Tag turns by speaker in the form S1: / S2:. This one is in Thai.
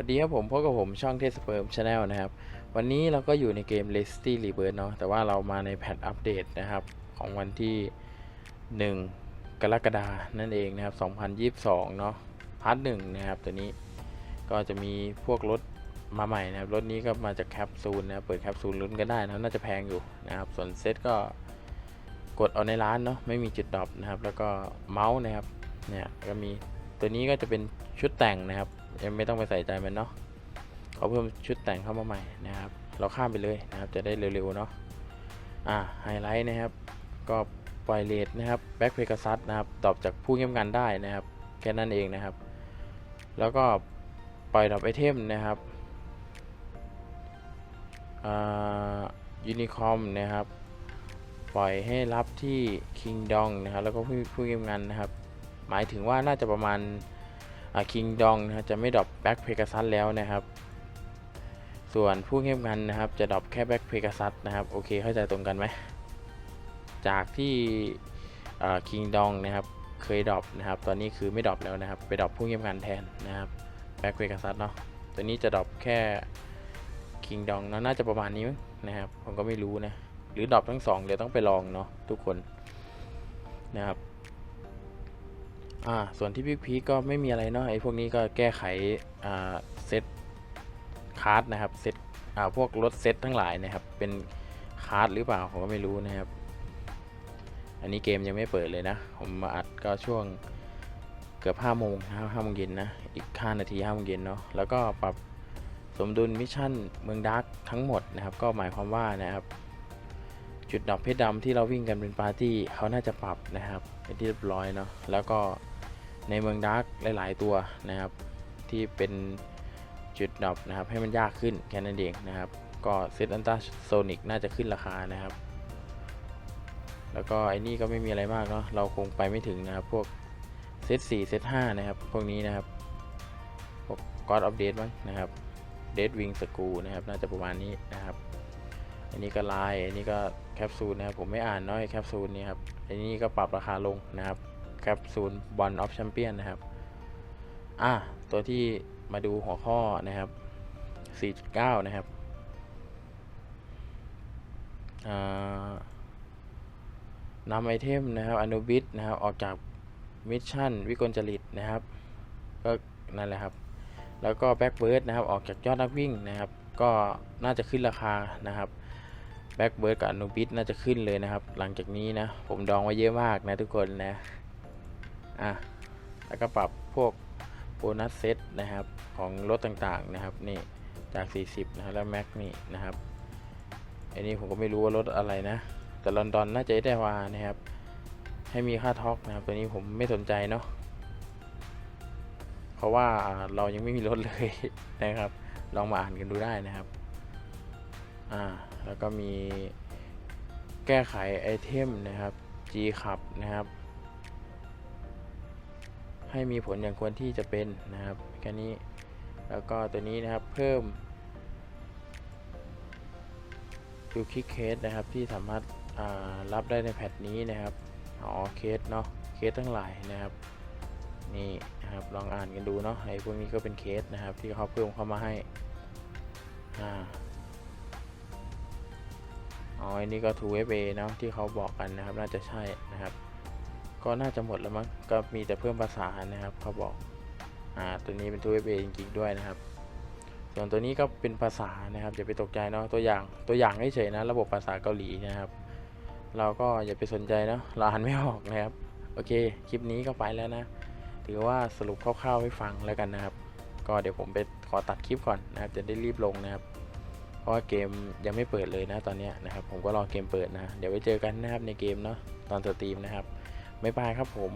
S1: วัสดีครับผมพบกับผมช่องเทสเปิร์มชาแนลนะครับ วันนี้เราก็อยู่ในเกม l e s t y Rebirth เนาะแต่ว่าเรามาในแพทอัปเดตนะครับ ของวันที่ 1 กรกฎานั่นเองนะครับ 2022 เนาะพาร์ทหนึ่งนะครับตัวนี้ก็จะมีพวกรถมาใหม่นะครับรถนี้ก็มาจากแคปซูลนะเปิดแคปซูลลุ้นก็ได้นะน่าจะแพงอยู่นะครับ ส่วนเซตก็กดเอาในร้านเนาะไม่มีจุดดรอปนะครับ แล้วก็เมาส์นะครับเนี่ยก็มีตัวนี้ก็จะเป็นชุดแต่งนะครับ ยังไม่ต้องไปใส่ใจมันเนาะเขาเพิ่มชุดแต่งเข้ามาใหม่นะครับ เราข้ามไปเลยนะครับจะได้เร็วๆเนาะอ่าไฮไลท์นะครับ ก็ปล่อยเลทนะครับแบ็คเพก a ซัสนะครับตอบจากผู้เงียบงานได้นะครับแค่นั้นเองนะครับ แล้วก็ปล่อยดอปไอเทมนะครับอ่ายูนิคอมนะครับ ปล่อยให้รับที่คิงดองนะครับ แล้วก็ผู้ผู้เงียบงานนะครับ หมายถึงว่าน่าจะประมาณ คิงดองนะจะไม่ดรอปแบ็คเพก a ซัสแล้วนะครับ ส่วนผู้เงียบงันนะครับจะดรอปแค่แบ็คเพก a ซัสนะครับโอเคเข้าใจตรงกันไหมจากที่คิงดองนะครับเคยดรอปนะครับ ตอนนี้คือไม่ดรอปแล้วนะครับ ไปดรอปผู้เงียบงันแทนนะครับแบ็คเพก a ซัสเนาะตัวนี้จะดรอปแค่คิงดองน่าจะประมาณนี้นะครับผมก็ไม่รู้นะหรือดรอปทั้งสองเดี๋ยวต้องไปลองเนาะทุกคนนะครับ อ่าส่วนที่พีคพีก็ไม่มีอะไรเนาะไอ้พวกนี้ก็แก้ไขอ่าเซตคาร์ดนะครับเซตอ่าพวกรถเซตทั้งหลายนะครับเป็นคาร์ดหรือเปล่าผมก็ไม่รู้นะครับอันนี้เกมยังไม่เปิดเลยนะ ผมมาอัดก็ช่วงเกือบ5โมงนะครับ5โมงเย็นนะ อีก 5 นาที5โมงเย็นเนาะ แล้วก็ปรับสมดุลมิชชั่นเมืองดาร์กทั้งหมดนะครับ ก็หมายความว่านะครับ จุดดับเพชรดำที่เราวิ่งกันเป็นปาร์ตี้เขาน่าจะปรับนะครับเป็นที่เรียบร้อยเนาะ แล้วก็ ในเมืองดาร์กหลาย ๆ ตัวนะครับ ที่เป็นจุดดรอปนะครับ ให้มันยากขึ้นแค่นั้นเองนะครับ ก็เซตอันตาโซนิกน่าจะขึ้นราคานะครับ แล้วก็ไอ้นี่ก็ไม่มีอะไรมากเนาะเราคงไปไม่ถึงนะครับ พวกเซต4เซต5นะครับ พวกนี้นะครับพวกก็อดอัปเดตมั้งนะครับเดดวิงสกูนะครับ น่าจะประมาณนี้นะครับ อันนี้ก็ไลน์อันนี้ก็แคปซูลนะครับ ผมไม่อ่านน้อยแคปซูลนี้ครับ อันนี้ก็ปรับราคาลงนะครับ แคปซูลบอลออฟแชมเปี้ยนนะครับ อะตัวที่มาดูหัวข้อนะครับ 4.9 นะครับนำไอเทมนะครับอนุบิตนะครับ ออกจากมิชชั่นวิกลจริตนะครับ ก็นั่นแหละครับ แล้วก็แบ็กเบิร์ดนะครับ ออกจากยอดนักวิ่งนะครับ ก็น่าจะขึ้นราคานะครับแบ็กเบิร์ดกับอนุบิตน่าจะขึ้นเลยนะครับ หลังจากนี้นะ ผมดองไว้เยอะมากนะทุกคนนะ อะแล้วก็ปรับพวกโบนัสเซตนะครับของรถต่างๆนะครับนี่จาก 40 นะครับแล้วแม็กนี่นะครับอันนี้ผมก็ไม่รู้ว่ารถอะไรนะ แต่ลอนดอนน่าจะได้วานะครับ ให้มีค่าท็อกนะครับตัวนี้ผมไม่สนใจเนาะเพราะว่าเรายังไม่มีรถเลยนะครับ ลองมาอ่านกันดูได้นะครับอ่าแล้วก็มีแก้ไขไอเทมนะครับ G ขับนะครับ ให้มีผลอย่างควรที่จะเป็นนะครับแค่นี้แล้วก็ตัวนี้นะครับเพิ่มดูคิกเคสนะครับที่สามารถรับได้ในแพทนี้นะครับอ๋อเคสเนาะเคสทั้งหลายนะครับนี่นะครับลองอ่านกันดูเนาะไอ้พวกนี้ก็เป็นเคสนะครับที่เขาเพิ่มเข้ามาให้อ่าอ๋ออันนี้ก็ 2FA เนาะที่เขาบอกกันนะครับน่าจะใช่นะครับ ก็น่าจะหมดแล้วมั้งก็มีแต่เพิ่มภาษานะครับเขาบอกอ่าตัวนี้เป็นตัวเว็บเจริงๆด้วยนะครับ ส่วนตัวนี้ก็เป็นภาษานะครับอย่าไปตกใจเนาะตัวอย่างตัวอย่างเฉยๆนะระบบภาษาเกาหลีนะครับ เราก็อย่าไปสนใจเนาะเราอ่านไม่ออกนะครับโอเคคลิปนี้ก็ไปแล้วนะถือว่าสรุปคร่าวๆให้ฟังแล้วกันนะครับ ก็เดี๋ยวผมไปขอตัดคลิปก่อนนะครับ จะได้รีบลงนะครับ เพราะว่าเกมยังไม่เปิดเลยนะตอนนี้นะครับ ผมก็รอเกมเปิดนะ เดี๋ยวไว้เจอกันนะครับในเกมเนาะตอนสตรีมนะครับ บ๊ายบายครับผม